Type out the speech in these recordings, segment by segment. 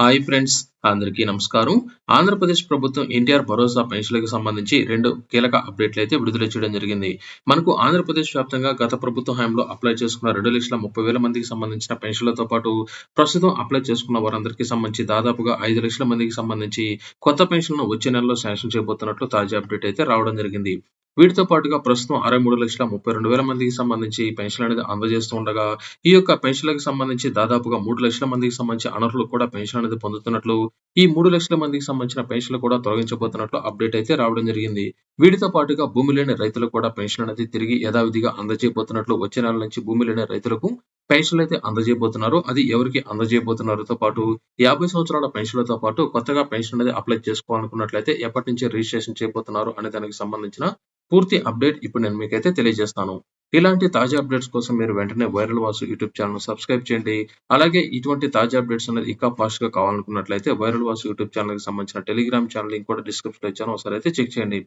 Hi friends అందరికీ నమస్కారం. ఆంధ్రప్రదేశ్ ప్రభుత్వం ఎన్టీఆర్ భరోసా పెన్షన్లకు సంబంధించి రెండు కీలక అప్డేట్లు అయితే విడుదల చేయడం జరిగింది. మనకు ఆంధ్రప్రదేశ్ వ్యాప్తంగా గత ప్రభుత్వ హయాంలో అప్లై చేసుకున్న రెండు లక్షల ముప్పై వేల మందికి సంబంధించిన పెన్షన్లతో పాటు ప్రస్తుతం అప్లై చేసుకున్న వారందరికీ సంబంధించి దాదాపుగా ఐదు లక్షల మందికి సంబంధించి కొత్త పెన్షన్లను వచ్చే నెలలో శాంక్షన్ చేయబోతున్నట్లు తాజా అప్డేట్ అయితే రావడం జరిగింది. వీటితో పాటుగా ప్రస్తుతం అరవై మూడు లక్షల ముప్పై రెండు వేల మందికి సంబంధించి పెన్షన్ అనేది అందజేస్తూ ఉండగా ఈ యొక్క పెన్షన్లకు సంబంధించి దాదాపుగా మూడు లక్షల మందికి సంబంధించి అనర్హులు కూడా పెన్షన్ అనేది పొందుతున్నట్లు ఈ మూడు లక్షల మందికి సంబంధించిన పెన్షన్లు కూడా తొలగించబోతున్నట్లు అప్డేట్ అయితే రావడం జరిగింది. వీటితో పాటుగా భూమి లేని రైతులకు కూడా పెన్షన్ అనేది తిరిగి యథావిధిగా అందజేయబోతున్నట్లు వచ్చే నెల నుంచి భూమి లేని రైతులకు పెన్షన్లు అయితే అందజేయబోతున్నారు. అది ఎవరికి అందజేయబోతున్నారుతో పాటు యాభై సంవత్సరాల పెన్షన్లతో పాటు కొత్తగా పెన్షన్ అనేది అప్లై చేసుకోవాలనుకున్నట్లయితే ఎప్పటి నుంచి రిజిస్ట్రేషన్ చేయబోతున్నారు అనే దానికి సంబంధించిన పూర్తి అప్డేట్ ఇప్పుడు నేను మీకైతే తెలియజేస్తాను. ఇలాంటి తాజా అప్డేట్స్ కోసం మీరు వెంటనే viral Vasu YouTube channel subscribe చేయండి. అలాగే ఇటువంటి తాజా అప్డేట్స్ అనేది ఇంకా ఫాస్ట్గా కావాలనుకున్నట్లయితే వైరల్ వాసు యూట్యూబ్ ఛానల్కి సంబంధించిన టెలిగ్రామ్ ఛానల్ లింక్ కూడా డిస్క్రిప్షన్ ఇచ్చాను. ఒకసారి అయితే చెక్ చేయండి.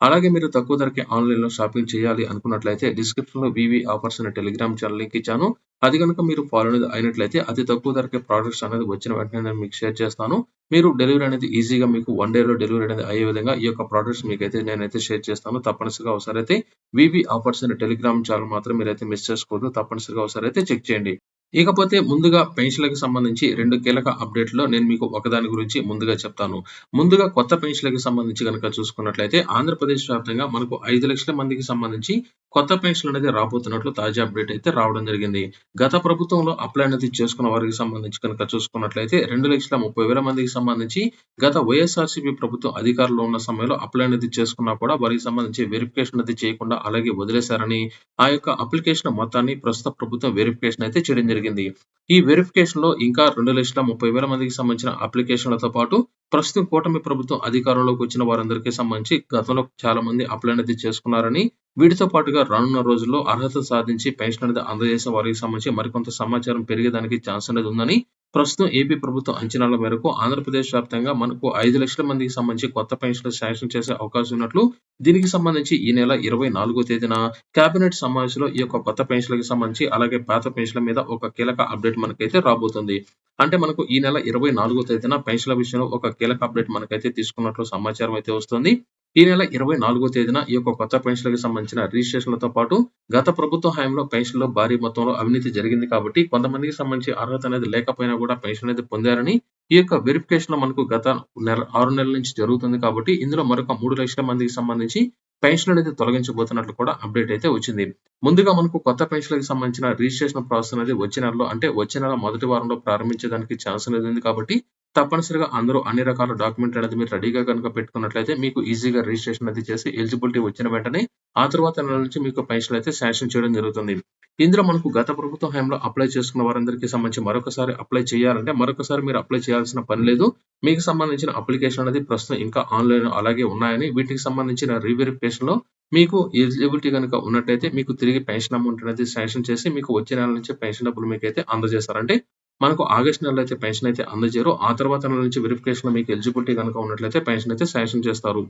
అలాగే మీరు తక్కువ ధరకి ఆన్లైన్లో షాపింగ్ చేయాలి అనుకున్నట్లయితే డిస్క్రిప్షన్లో వివి ఆఫర్స్ అనే టెలిగ్రామ్ ఛానల్ లింక్ ఇచ్చాను. అది కనుక మీరు ఫాలో అనేది అయినట్లయితే అతి తక్కువ ధరకే ప్రోడక్ట్స్ అనేది వచ్చిన వెంటనే నేను మీకు షేర్ చేస్తాను. మీరు డెలివరీ అనేది ఈజీగా మీకు వన్ డేలో డెలివరీ అనేది అయ్యే విధంగా ఈ యొక్క ప్రోడక్ట్స్ మీకైతే నేనైతే షేర్ చేస్తాను. తప్పనిసరిగా ఒకసారి అయితే వివి ఆఫర్స్ అనే టెలిగ్రామ్ ఛానల్ మాత్రం మీరైతే మిస్ చేసుకోవద్దు. తప్పనిసరిగా ఒకసారి అయితే చెక్ చేయండి. ఇకపోతే ముందుగా పెన్షన్లకు సంబంధించి రెండు కీలక అప్డేట్లో నేను మీకు ఒకదాని గురించి ముందుగా చెప్తాను. ముందుగా కొత్త పెన్షన్లకు సంబంధించి కనుక చూసుకున్నట్లయితే ఆంధ్రప్రదేశ్ వ్యాప్తంగా మనకు ఐదు లక్షల మందికి సంబంధించి కొత్త పెన్షన్ అనేది రాబోతున్నట్లు తాజా అప్డేట్ అయితే రావడం జరిగింది. గత ప్రభుత్వంలో అప్లై అనేది చేసుకున్న వారికి సంబంధించి కనుక చూసుకున్నట్లయితే రెండు లక్షల ముప్పై వేల మందికి సంబంధించి గత వైఎస్ఆర్సీపీ ప్రభుత్వం అధికారంలో ఉన్న సమయంలో అప్లై అనేది చేసుకున్నా కూడా వారికి సంబంధించి వెరిఫికేషన్ అనేది చేయకుండా అలాగే వదిలేశారని ఆ యొక్క అప్లికేషన్ మొత్తాన్ని ప్రస్తుత ప్రభుత్వం వెరిఫికేషన్ అయితే చేయడం జరిగింది. ఈ వెరిఫికేషన్లో ఇంకా రెండు లక్షల ముప్పై వేల మందికి సంబంధించిన అప్లికేషన్లతో పాటు ప్రస్తుతం కూటమి ప్రభుత్వం అధికారంలోకి వచ్చిన వారందరికీ సంబంధించి గతంలో చాలా మంది అప్లై అనేది చేసుకున్నారని వీటితో పాటుగా రానున్న రోజుల్లో అర్హత సాధించి పెన్షన్ అనేది అందజేసే వారికి సంబంధించి మరికొంత సమాచారం పెరిగేదానికి ఛాన్స్ అనేది ఉందని ప్రస్తుతం ఏపీ ప్రభుత్వం అంచనాల మేరకు ఆంధ్రప్రదేశ్ వ్యాప్తంగా మనకు ఐదు లక్షల మందికి సంబంధించి కొత్త పెన్షన్లు శాంక్షన్ చేసే అవకాశం ఉన్నట్లు దీనికి సంబంధించి ఈ నెల ఇరవై నాలుగో తేదీన కేబినెట్ సమావేశంలో ఈ యొక్క కొత్త పెన్షన్లకు సంబంధించి అలాగే పాత పెన్షన్ల మీద ఒక కీలక అప్డేట్ మనకైతే రాబోతుంది. అంటే మనకు ఈ నెల ఇరవై నాలుగో తేదీన పెన్షన్ల విషయంలో ఒక కీలక అప్డేట్ మనకైతే తీసుకున్నట్లు సమాచారం అయితే వస్తుంది. ఈ నెల ఇరవై నాలుగో తేదీన ఈ యొక్క కొత్త పెన్షన్లకు సంబంధించిన రిజిస్ట్రేషన్లతో పాటు గత ప్రభుత్వ హయాంలో పెన్షన్లో భారీ మొత్తంలో అవినీతి జరిగింది కాబట్టి కొంతమందికి సంబంధించి అర్హత అనేది లేకపోయినా కూడా పెన్షన్ అనేది పొందారని ఈ యొక్క వెరిఫికేషన్లో మనకు గత నెల ఆరు నెలల నుంచి జరుగుతుంది కాబట్టి ఇందులో మరొక మూడు లక్షల మందికి సంబంధించి పెన్షన్ అనేది తొలగించబోతున్నట్లు కూడా అప్డేట్ అయితే వచ్చింది. ముందుగా మనకు కొత్త పెన్షన్లకు సంబంధించిన రిజిస్ట్రేషన్ ప్రాసెస్ అనేది వచ్చే నెలలో అంటే వచ్చే నెల మొదటి వారంలో ప్రారంభించడానికి ఛాన్స్ అనేది ఉంది కాబట్టి తప్పనిసరిగా అందరూ అన్ని రకాల డాక్యుమెంట్ అనేది మీరు రెడీగా కనుక పెట్టుకున్నట్లయితే మీకు ఈజీగా రిజిస్ట్రేషన్ అది చేసి ఎలిజిబిలిటీ వచ్చిన వెంటనే ఆ తర్వాత నెల నుంచి మీకు పెన్షన్ అయితే శాంక్షన్ చేయడం జరుగుతుంది. ఇందులో మనకు గత ప్రభుత్వ హయాంలో అప్లై చేసుకున్న వారందరికీ సంబంధించి మరొకసారి అప్లై చేయాలంటే మరొకసారి మీరు అప్లై చేయాల్సిన పని లేదు. మీకు సంబంధించిన అప్లికేషన్ అనేది ప్రస్తుతం ఇంకా ఆన్లైన్ అలాగే ఉన్నాయని వీటికి సంబంధించిన రీవెరిఫికేషన్లో మీకు ఎలిజిబిలిటీ కనుక ఉన్నట్టయితే మీకు తిరిగి పెన్షన్ అమౌంట్ అనేది శాంక్షన్ చేసి మీకు వచ్చే నెల నుంచి పెన్షన్ డబ్బులు మీకు అయితే అందజేస్తారంటే మనకు ఆగస్ట్ నెలలో అయితే పెన్షన్ అయితే అందజేయరు. ఆ తర్వాత నెల నుంచి వెరిఫికేషన్ మీకు ఎలిజిబిలిటీ కనుక ఉన్నట్లయితే పెన్షన్ అయితే శాంక్షన్ చేస్తారు.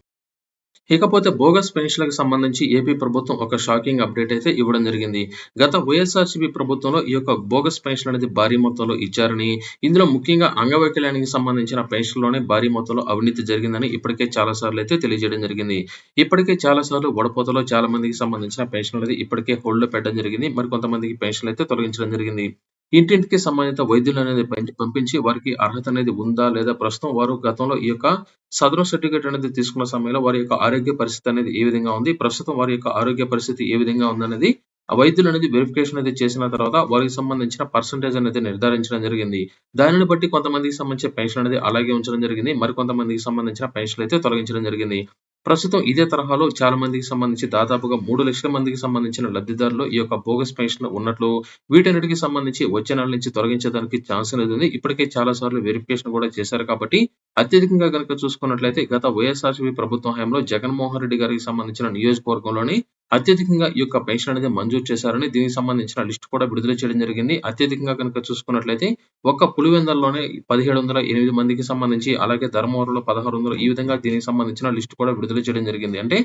ఇకపోతే బోగస్ పెన్షన్లకు సంబంధించి ఏపీ ప్రభుత్వం ఒక షాకింగ్ అప్డేట్ అయితే ఇవ్వడం జరిగింది. గత వైఎస్ఆర్సీపీ ప్రభుత్వంలో ఈ యొక్క బోగస్ పెన్షన్ అనేది భారీ మొత్తంలో ఇచ్చారని ఇందులో ముఖ్యంగా అంగవైకల్యానికి సంబంధించిన పెన్షన్లోనే భారీ మొత్తంలో అవినీతి జరిగిందని ఇప్పటికే చాలా సార్లు అయితే తెలియజేయడం జరిగింది. ఇప్పటికే చాలా సార్లు వడపోతలో చాలా మందికి సంబంధించిన పెన్షన్ అనేది ఇప్పటికే హోల్డ్ పెట్టడం జరిగింది. మరి కొంతమందికి పెన్షన్లు అయితే తొలగించడం జరిగింది. ఇంటింటికి సంబంధిత వైద్యులు అనేది పంపించి వారికి అర్హత అనేది ఉందా లేదా ప్రస్తుతం వారు గతంలో ఈ యొక్క సదరం సర్టిఫికేట్ అనేది తీసుకున్న సమయంలో వారి యొక్క ఆరోగ్య పరిస్థితి అనేది ఏ విధంగా ఉంది ప్రస్తుతం వారి యొక్క ఆరోగ్య పరిస్థితి ఏ విధంగా ఉందనేది ఆ వైద్యులు అనేది వెరిఫికేషన్ అనేది చేసిన తర్వాత వారికి సంబంధించిన పర్సంటేజ్ అనేది నిర్ధారించడం జరిగింది. దానిని బట్టి కొంతమందికి సంబంధించిన పెన్షన్ అనేది అలాగే ఉంచడం జరిగింది మరి కొంతమందికి సంబంధించిన పెన్షన్ అయితే తొలగించడం జరిగింది. ప్రస్తుతం ఇదే తరహాలో చాలా మందికి సంబంధించి దాదాపుగా మూడు లక్షల మందికి సంబంధించిన లబ్ధిదారులు ఈ యొక్క బోగస్ పెన్షన్ ఉన్నట్లు వీటన్నిటికి సంబంధించి వచ్చే నెల నుంచి తొలగించడానికి ఛాన్స్ అనేది ఉంది. ఇప్పటికే చాలా సార్లు వెరిఫికేషన్ కూడా చేశారు కాబట్టి అత్యధికంగా కనుక చూసుకున్నట్లయితే గత వైఎస్ఆర్సీపీ ప్రభుత్వం హయాంలో జగన్మోహన్ రెడ్డి గారికి సంబంధించిన నియోజకవర్గంలోని అత్యధికంగా ఈ యొక్క పెన్షన్ అనేది మంజూరు చేశారని దీనికి సంబంధించిన లిస్ట్ కూడా విడుదల చేయడం జరిగింది. అత్యధికంగా కనుక చూసుకున్నట్లయితే ఒక్క పులివెందల్లోనే పదిహేడు వందల ఎనిమిది మందికి సంబంధించి అలాగే ధర్మవరంలో పదహారు వందలు ఈ విధంగా దీనికి సంబంధించిన లిస్ట్ కూడా విడుదల చేయడం జరిగింది. అంటే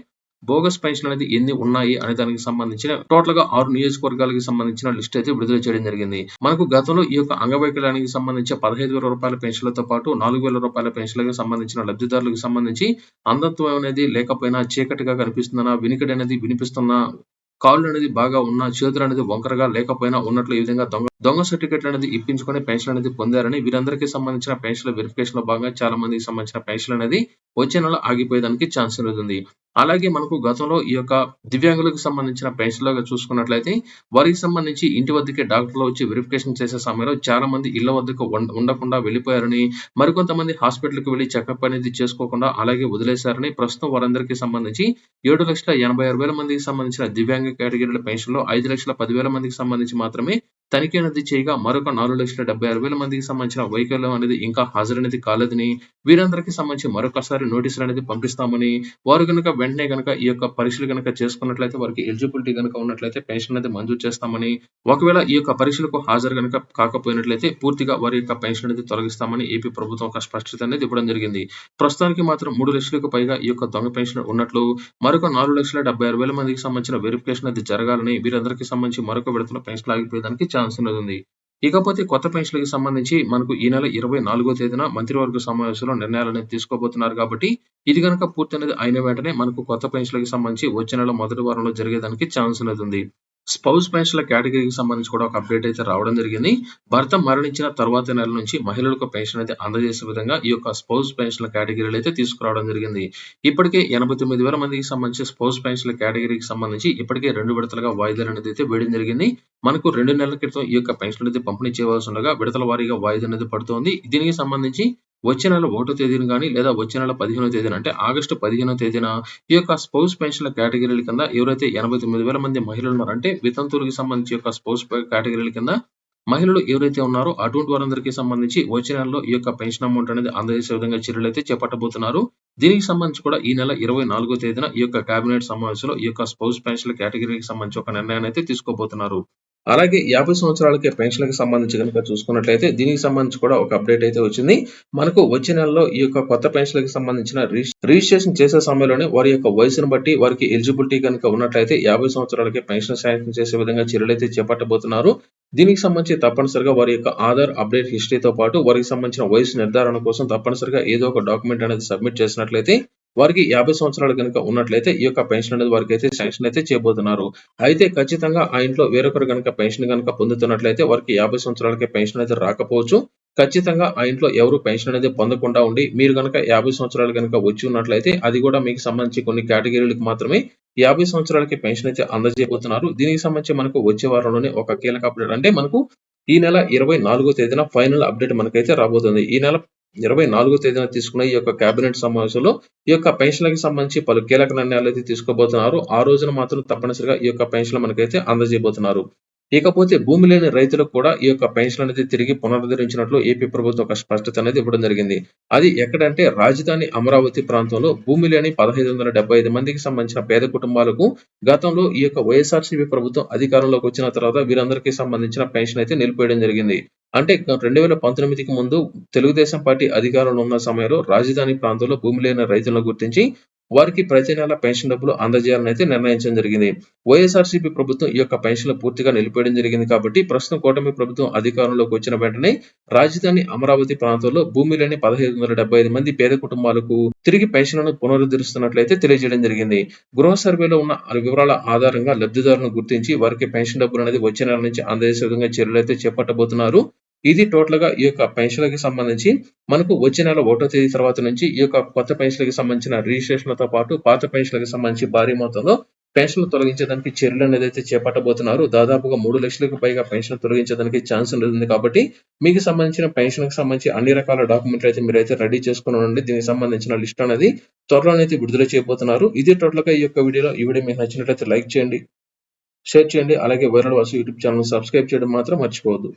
బోగస్ పెన్షన్ అనేది ఎన్ని ఉన్నాయి అనే దానికి సంబంధించిన టోటల్గా ఆరు నియోజకవర్గాలకి సంబంధించిన లిస్ట్ అయితే విడుదల చేయడం జరిగింది. మనకు గతంలో ఈ యొక్క అంగవైకల్యానికి సంబంధించి పదహైదు వేల రూపాయల పెన్షన్లతో పాటు నాలుగు వేల రూపాయల పెన్షన్లకు సంబంధించిన లబ్ధిదారులకు సంబంధించి అంధత్వం అనేది లేకపోయినా చీకటిగా కనిపిస్తుందన్న వినికిడి అనేది వినిపిస్తున్నా కాళ్ళు అనేది బాగా ఉన్న చేతులు అనేది వంకరగా లేకపోయినా ఉన్నట్లు ఈ విధంగా దొంగ దొంగ సర్టిఫికెట్లు అనేది ఇప్పించుకొని పెన్షన్ అనేది పొందారని వీరందరికీ సంబంధించిన పెన్షన్ వెరిఫికేషన్లో భాగంగా చాలా మందికి సంబంధించిన పెన్షన్ అనేది వచ్చే నెల ఆగిపోయేదానికి ఛాన్స్ ఉంది. అలాగే మనకు గతంలో ఈ యొక్క దివ్యాంగులకు సంబంధించిన పెన్షన్ లాగా చూసుకున్నట్లయితే వారికి సంబంధించి ఇంటి వద్దకే డాక్టర్లు వచ్చి వెరిఫికేషన్ చేసే సమయంలో చాలా మంది ఇళ్ళ వద్దకు ఉండకుండా వెళ్ళిపోయారని మరికొంతమంది హాస్పిటల్కి వెళ్ళి చెకప్ అనేది చేసుకోకుండా అలాగే వదిలేశారని ప్రస్తుతం వారందరికీ సంబంధించి ఏడు లక్షల ఎనభై ఆరు వేల మందికి సంబంధించిన దివ్యాంగ కేటగిరీల పెన్షన్లో ఐదు లక్షల పదివేల మందికి సంబంధించి మాత్రమే తనిఖీ అనేది చేయగా మరొక నాలుగు లక్షల డెబ్బై ఆరు వేల మందికి సంబంధించిన వైకల్యం అనేది ఇంకా హాజరనేది కాలేదని వీరందరికీ సంబంధించి మరొకసారి నోటీసులు అనేది పంపిస్తామని వారు కనుక వెంటనే కనుక ఈ యొక్క పరీక్షలు కనుక చేసుకున్నట్లయితే వారికి ఎలిజిబిలిటీ కనుక ఉన్నట్లయితే పెన్షన్ అనేది మంజూరు చేస్తామని ఒకవేళ ఈ యొక్క పరీక్షలకు హాజరు కనుక కాకపోయినట్లయితే పూర్తిగా వారి యొక్క పెన్షన్ అనేది తొలగిస్తామని ఏపీ ప్రభుత్వం ఒక స్పష్టత అనేది ఇవ్వడం జరిగింది. ప్రస్తుతానికి మాత్రం మూడు లక్షలకు పైగా ఈ యొక్క దొంగ పెన్షన్ ఉన్నట్లు మరొక నాలుగు లక్షల డెబ్బై ఆరు వేల మందికి సంబంధించిన వెరిఫికేషన్ అది జరగాలని వీరందరికీ సంబంధించి మరొక విడతలో పెన్షన్ ఆగిపోయేదానికి ఛాన్స్ ఉన్నది. ఉంది ఇకపోతే కొత్త పెన్షన్లకు సంబంధించి మనకు ఈ నెల ఇరవై నాలుగో తేదీన మంత్రివర్గ సమావేశంలో నిర్ణయాలు అనేది తీసుకోబోతున్నారు కాబట్టి ఇది కనుక పూర్తి అనేది అయిన వెంటనే మనకు కొత్త పెన్షన్లకు సంబంధించి వచ్చే నెల మొదటి వారంలో జరిగేదానికి ఛాన్స్ అనేది ఉంది. స్పౌస్ పెన్షన్ల కేటగిరీకి సంబంధించి కూడా ఒక అప్డేట్ అయితే రావడం జరిగింది. భర్త మరణించిన తర్వాత నెల నుంచి మహిళలకు పెన్షన్ అయితే అందజేసే విధంగా ఈ యొక్క స్పౌస్ పెన్షన్ల కేటగిరీలు అయితే తీసుకురావడం జరిగింది. ఇప్పటికే ఎనభై తొమ్మిది వేల మందికి సంబంధించి స్పౌస్ పెన్షన్ల కేటగిరీకి సంబంధించి ఇప్పటికే రెండు విడతలుగా వాయిదాలు అనేది అయితే వేయడం జరిగింది. మనకు రెండు నెలల క్రితం ఈ యొక్క పెన్షన్ అయితే పంపిణీ చేయవలసి ఉండగా విడతల వారీగా వాయిదా అనేది పడుతోంది. దీనికి సంబంధించి వచ్చే నెల ఒకటో తేదీన కానీ లేదా వచ్చే నెల పదిహేనో తేదీన అంటే ఆగస్టు పదిహేనో తేదీన ఈ యొక్క స్పౌస్ పెన్షన్ల కేటగిరీల కింద ఎవరైతే ఎనభై తొమ్మిది వేల మంది మహిళలు ఉన్నారంటే వితంతువులకు సంబంధించి యొక్క స్పౌస్ కేటగిరీల కింద మహిళలు ఎవరైతే ఉన్నారో అటువంటి వారందరికీ సంబంధించి వచ్చే నెలలో ఈ యొక్క పెన్షన్ అమౌంట్ అనేది అందజేసే విధంగా చర్యలు అయితే చేపట్టబోతున్నారు. దీనికి సంబంధించి కూడా ఈ నెల ఇరవై నాలుగో తేదీన ఈ యొక్క కేబినెట్ సమావేశంలో ఈ యొక్క స్పౌస్ పెన్షన్ల కేటగిరీకి సంబంధించి ఒక నిర్ణయాన్ని అయితే తీసుకోబోతున్నారు. అలాగే యాభై సంవత్సరాలకే పెన్షన్లకు సంబంధించి కనుక చూసుకున్నట్లయితే దీనికి సంబంధించి కూడా ఒక అప్డేట్ అయితే వచ్చింది. మనకు వచ్చే నెలలో ఈ యొక్క కొత్త పెన్షన్లకు సంబంధించిన రిజిస్ట్రేషన్ చేసే సమయంలోనే వారి యొక్క వయసును బట్టి వారికి ఎలిజిబిలిటీ కనుక ఉన్నట్లయితే యాభై సంవత్సరాలకే పెన్షన్ శాంక్షన్ చేసే విధంగా చర్యలు అయితే చేపట్టబోతున్నారు. దీనికి సంబంధించి తప్పనిసరిగా వారి యొక్క ఆధార్ అప్డేట్ హిస్టరీతో పాటు వారికి సంబంధించిన వయసు నిర్ధారణ కోసం తప్పనిసరిగా ఏదో ఒక డాక్యుమెంట్ అనేది సబ్మిట్ చేసినట్లయితే వారికి యాభై సంవత్సరాలు కనుక ఉన్నట్లయితే ఈ యొక్క పెన్షన్ అనేది వారికి అయితే శాంక్షన్ అయితే చేయబోతున్నారు. అయితే ఖచ్చితంగా ఆ ఇంట్లో వేరొకరు కనుక పెన్షన్ కనుక పొందుతున్నట్లయితే వారికి యాభై సంవత్సరాలకే పెన్షన్ అయితే రాకపోవచ్చు. ఖచ్చితంగా ఆ ఇంట్లో ఎవరు పెన్షన్ అనేది పొందకుండా ఉండి మీరు కనుక యాభై సంవత్సరాలు కనుక వచ్చి ఉన్నట్లయితే అది కూడా మీకు సంబంధించి కొన్ని కేటగిరీలకు మాత్రమే యాభై సంవత్సరాలకి పెన్షన్ అయితే అందజేయబోతున్నారు. దీనికి సంబంధించి మనకు వచ్చే వారంలోనే ఒక కీలక అప్డేట్ అంటే మనకు ఈ నెల ఇరవై నాలుగో తేదీన ఫైనల్ అప్డేట్ మనకైతే రాబోతుంది. ఈ నెల ఇరవై నాలుగో తేదీన తీసుకున్న ఈ యొక్క కేబినెట్ సమావేశంలో ఈ యొక్క పెన్షన్లకు సంబంధించి పలు కీలక నిర్ణయాలు అయితే తీసుకోబోతున్నారు. ఆ రోజున మాత్రం తప్పనిసరిగా ఈ యొక్క పెన్షన్ మనకైతే అందజేయబోతున్నారు. ఇకపోతే భూమి లేని రైతులకు కూడా ఈ యొక్క పెన్షన్ అనేది తిరిగి పునరుద్ధరించినట్లు ఏపీ ప్రభుత్వం ఒక స్పష్టత అనేది ఇవ్వడం జరిగింది. అది ఎక్కడంటే రాజధాని అమరావతి ప్రాంతంలో భూమి లేని పదహైదు వందల డెబ్బై ఐదు మందికి సంబంధించిన పేద కుటుంబాలకు గతంలో ఈ యొక్క వైఎస్ఆర్సీపీ ప్రభుత్వం అధికారంలోకి వచ్చిన తర్వాత వీరందరికీ సంబంధించిన పెన్షన్ అయితే నిలిపేయడం జరిగింది. అంటే రెండు వేల పంతొమ్మిదికి ముందు తెలుగుదేశం పార్టీ అధికారంలో ఉన్న సమయంలో రాజధాని ప్రాంతంలో భూమి లేని రైతులను గుర్తించి వారికి ప్రతి నెల పెన్షన్ డబ్బులు అందజేయాలని అయితే నిర్ణయించడం జరిగింది. వైఎస్ఆర్సీపీ ప్రభుత్వం ఈ యొక్క పెన్షన్లు పూర్తిగా నిలిపేయడం జరిగింది కాబట్టి ప్రస్తుతం కూటమి ప్రభుత్వం అధికారంలోకి వచ్చిన వెంటనే రాజధాని అమరావతి ప్రాంతంలో భూమి లేని పదహైదు వందల డెబ్బై ఐదు మంది పేద కుటుంబాలకు తిరిగి పెన్షన్లను పునరుద్ధరిస్తున్నట్లయితే తెలియజేయడం జరిగింది. గృహ సర్వేలో ఉన్న వివరాల ఆధారంగా లబ్ధిదారులను గుర్తించి వారికి పెన్షన్ డబ్బులు అనేది వచ్చే నెల నుంచి అందజేసే విధంగా చర్యలు అయితే చేపట్టబోతున్నారు. ఇది టోటల్గా ఈ యొక్క పెన్షన్లకి సంబంధించి మనకు వచ్చే నెల ఒకటో తేదీ తర్వాత నుంచి ఈ యొక్క కొత్త పెన్షన్లకి సంబంధించిన రిజిస్ట్రేషన్లతో పాటు పాత పెన్షన్లకి సంబంధించి భారీ మొత్తంలో పెన్షన్లు తొలగించడానికి చర్యలు అనేది అయితే చేపట్టబోతున్నారు. దాదాపుగా మూడు లక్షలకు పైగా పెన్షన్ తొలగించడానికి ఛాన్స్ ఉంటుంది కాబట్టి మీకు సంబంధించిన పెన్షన్కి సంబంధించి అన్ని రకాల డాక్యుమెంట్లు అయితే మీరు అయితే రెడీ చేసుకుని ఉండండి. దీనికి సంబంధించిన లిస్ట్ అనేది త్వరలోనైతే విడుదల చేయబోతున్నారు. ఇది టోటల్గా ఈ యొక్క వీడియోలో ఈ వీడియో మీకు నచ్చినట్లయితే లైక్ చేయండి షేర్ చేయండి. అలాగే viral Vasu YouTube channel subscribe చేయడం మాత్రం మర్చిపోవద్దు.